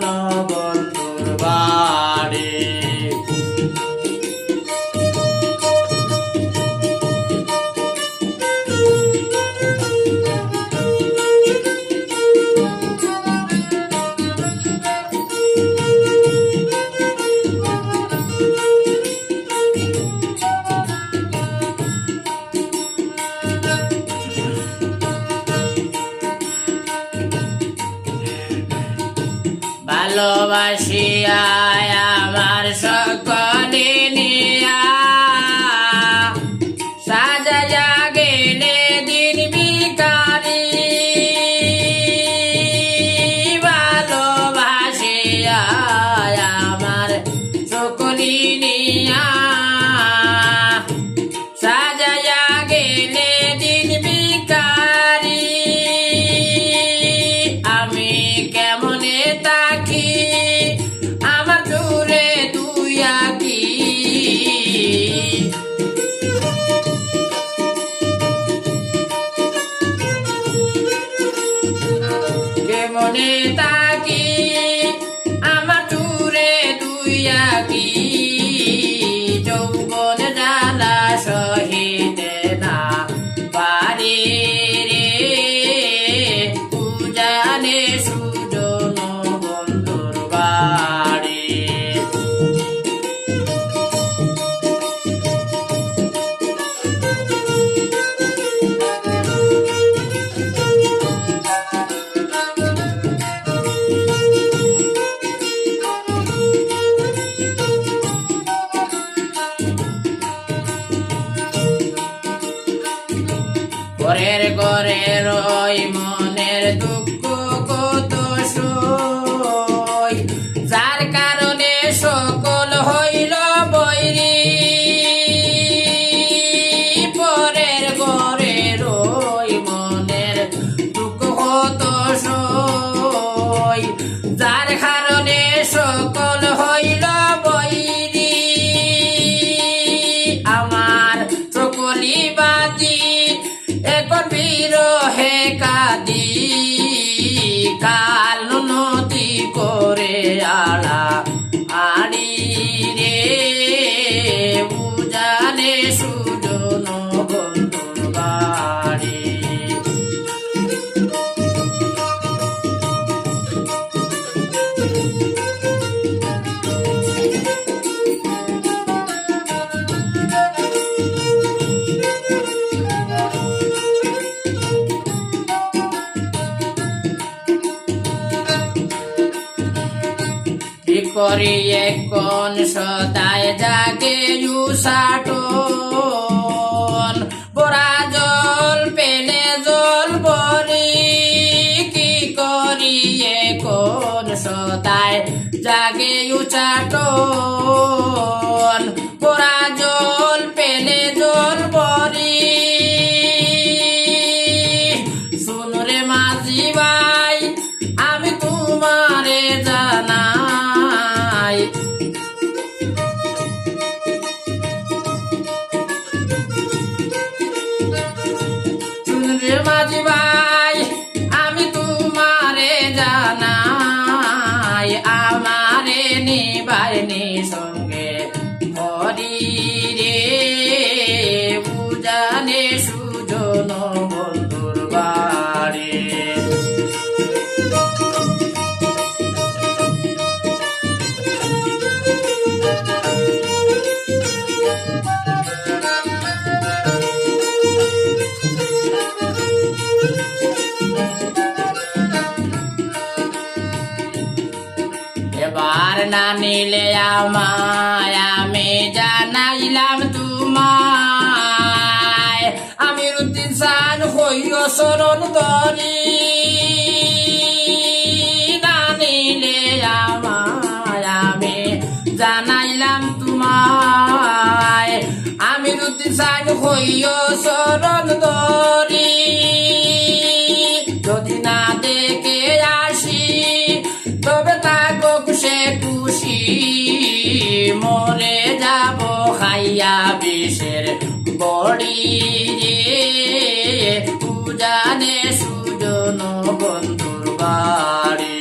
Na. ভালোবাসিয়া আমার সকলে পরের ঘরে রই মনের দুঃখ কত যার কারণে সকল হইল বৈরি। পরের ঘরে রই মনের দুঃখ কত যার কারণে সকল করি এখন সদায় জাগে সাটন এবার না নিলে আমায় আমি জানাইলাম তোমায়। আমি রুদ্দিন সান হইও শরণ ধরি না নিলে আমায় আমি জানাইলাম তোমায়। আমি রুদ্দিন সান হইও শরণ দিয়া বিশের বড়ি রে উজানে সুজন বন্ধুর বাড়ি।